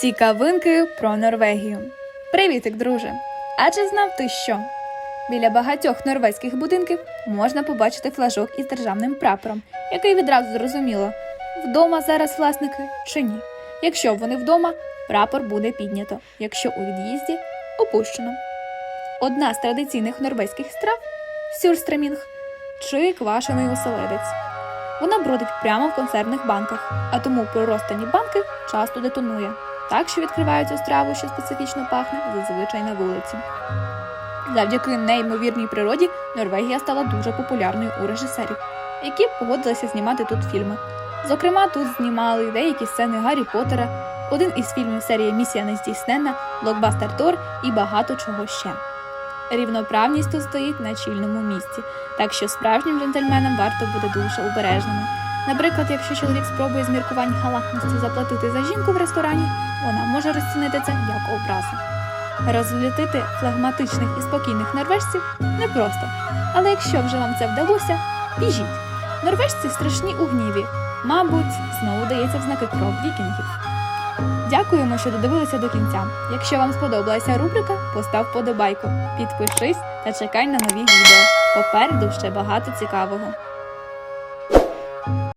Цікавинки про Норвегію. Привітик, друже! А чи знав ти що? Біля багатьох норвезьких будинків можна побачити флажок із державним прапором, який відразу зрозуміло, вдома зараз власники чи ні. Якщо вони вдома, прапор буде піднято, якщо у від'їзді опущено. Одна з традиційних норвезьких страв сюрстремінг чи квашений оселедець. Вона бродить прямо в консервних банках, а тому проростані банки часто детонує, так що відкриваються страву, що специфічно пахне, зазвичай на вулиці. Завдяки неймовірній природі Норвегія стала дуже популярною у режисерів, які погодилися знімати тут фільми. Зокрема, тут знімали деякі сцени Гаррі Поттера, один із фільмів серії Місія нездійсненна, блокбастер Тор і багато чого ще. Рівноправність тут стоїть на чільному місці, так що справжнім джентльменам варто бути дуже обережними. Наприклад, якщо чоловік спробує з міркувань галантності заплатити за жінку в ресторані, вона може розцінити це як образу. Розлютити флегматичних і спокійних норвежців непросто. Але якщо вже вам це вдалося, біжіть. Норвежці страшні у гніві. Мабуть, знову дається в знаки кров вікінгів. Дякуємо, що додивилися до кінця. Якщо вам сподобалася рубрика, постав подобайку, підпишись та чекай на нові відео. Попереду ще багато цікавого.